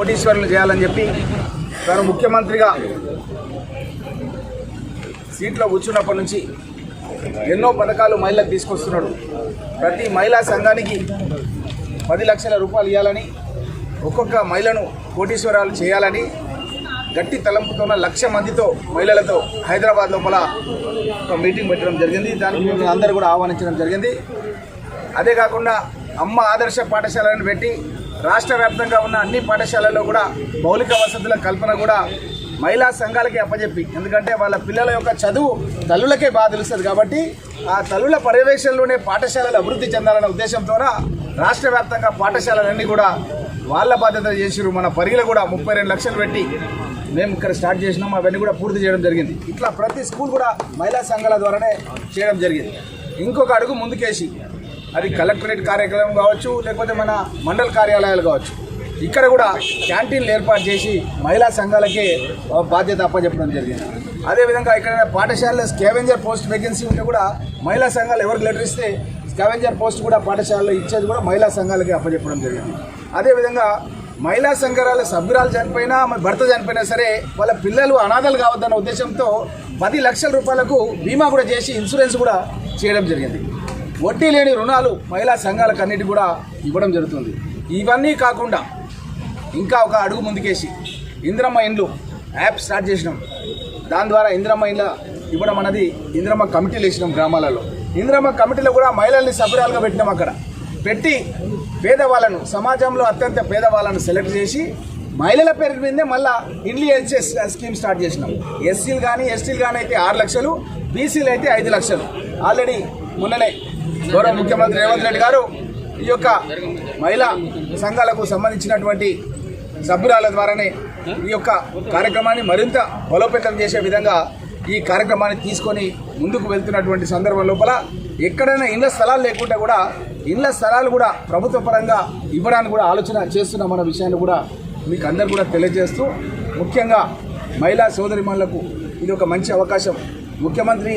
కోటీశ్వరులు చేయాలని చెప్పి తను ముఖ్యమంత్రిగా సీట్లో కూర్చున్నప్పటి నుంచి ఎన్నో పథకాలు మహిళలకు తీసుకొస్తున్నాడు. ప్రతి మహిళా సంఘానికి పది లక్షల రూపాయలు ఇవ్వాలని ఒక్కొక్క మహిళను కోటీశ్వరాలు చేయాలని గట్టి తలంపుతో ఉన్న లక్ష మందితో మహిళలతో హైదరాబాద్ లోపల ఒక మీటింగ్ పెట్టడం జరిగింది. దానికి అందరూ కూడా ఆహ్వానించడం జరిగింది. అదే కాకుండా అమ్మ ఆదర్శ పాఠశాలను పెట్టి రాష్ట్ర వ్యాప్తంగా ఉన్న అన్ని పాఠశాలల్లో కూడా మౌలిక వసతుల కల్పన కూడా మహిళా సంఘాలకే అప్పజెప్పి. ఎందుకంటే వాళ్ళ పిల్లల యొక్క చదువు తల్లులకే బాగా తెలుస్తుంది కాబట్టి ఆ తల్లుల పర్యవేక్షణలోనే పాఠశాలలు అభివృద్ధి చెందాలన్న ఉద్దేశంతో రాష్ట్ర వ్యాప్తంగా పాఠశాలలన్నీ కూడా వాళ్ళ బాధ్యత చేసిరు మన పరిగిలో కూడా ముప్పై రెండు లక్షలు పెట్టి మేము ఇక్కడ స్టార్ట్ చేసినాం. అవన్నీ కూడా పూర్తి చేయడం జరిగింది. ఇట్లా ప్రతి స్కూల్ కూడా మహిళా సంఘాల ద్వారానే చేయడం జరిగింది. ఇంకొక అడుగు ముందుకేసి అది కలెక్టరేట్ కార్యక్రమం కావచ్చు లేకపోతే మన మండల కార్యాలయాలు కావచ్చు. ఇక్కడ కూడా క్యాంటీన్లు ఏర్పాటు చేసి మహిళా సంఘాలకే బాధ్యత అప్పచెప్పడం జరిగింది. అదేవిధంగా ఇక్కడ పాఠశాలలో స్కావెంజర్ పోస్ట్ వేకెన్సీ ఉంటే కూడా మహిళా సంఘాలు ఎవరికి లెటర్ ఇస్తే స్కావెంజర్ పోస్ట్ కూడా పాఠశాలలో ఇచ్చేది కూడా మహిళా సంఘాలకి అప్పచెప్పడం జరిగింది. అదేవిధంగా మహిళా సంఘాల సభ్యురాలు చనిపోయినా ఆమె భర్త చనిపోయినా సరే వాళ్ళ పిల్లలు అనాథలు కావద్దన్న ఉద్దేశంతో పది లక్షల రూపాయలకు బీమా కూడా చేసి ఇన్సూరెన్స్ కూడా చేయడం జరిగింది. వడ్డీ లేని రుణాలు మహిళా సంఘాలకు అన్నిటి కూడా ఇవ్వడం జరుగుతుంది. ఇవన్నీ కాకుండా ఇంకా ఒక అడుగు ముందుకేసి ఇంద్రమ్మ ఇండ్లు యాప్ స్టార్ట్ చేసినాం. దాని ద్వారా ఇంద్రమ్మ ఇండ్ల ఇవ్వడం అన్నది ఇంద్రమ్మ కమిటీలు వేసినాం గ్రామాలలో. ఇంద్రమ్మ కమిటీలో కూడా మహిళల్ని సభ్యురాలుగా పెట్టినాం అక్కడ. పెట్టి పేదవాళ్ళను సమాజంలో అత్యంత పేదవాళ్ళను సెలెక్ట్ చేసి మహిళల పేరు మీదే మళ్ళా ఇండ్లీ ఇచ్చే స్కీమ్ స్టార్ట్ చేసినాం. ఎస్సీలు కానీ ఎస్టీలు కానీ అయితే ఆరు లక్షలు బీసీలు అయితే ఐదు లక్షలు. ఆల్రెడీ మొన్ననే గౌరవ ముఖ్యమంత్రి రేవంత్ రెడ్డి గారు ఈ యొక్క మహిళా సంఘాలకు సంబంధించినటువంటి సభ్యురాల ద్వారానే ఈ యొక్క కార్యక్రమాన్ని మరింత బలోపేతం చేసే విధంగా ఈ కార్యక్రమాన్ని తీసుకొని ముందుకు వెళ్తున్నటువంటి సందర్భం లోపల ఎక్కడైనా ఇళ్ళ స్థలాలు లేకుండా కూడా ఇళ్ళ స్థలాలు కూడా ప్రభుత్వ పరంగా ఇవ్వడానికి కూడా ఆలోచన చేస్తున్నామన్న విషయాన్ని కూడా మీకు అందరు కూడా తెలియజేస్తూ ముఖ్యంగా మహిళా సోదరిమణులకు ఇది ఒక మంచి అవకాశం. ముఖ్యమంత్రి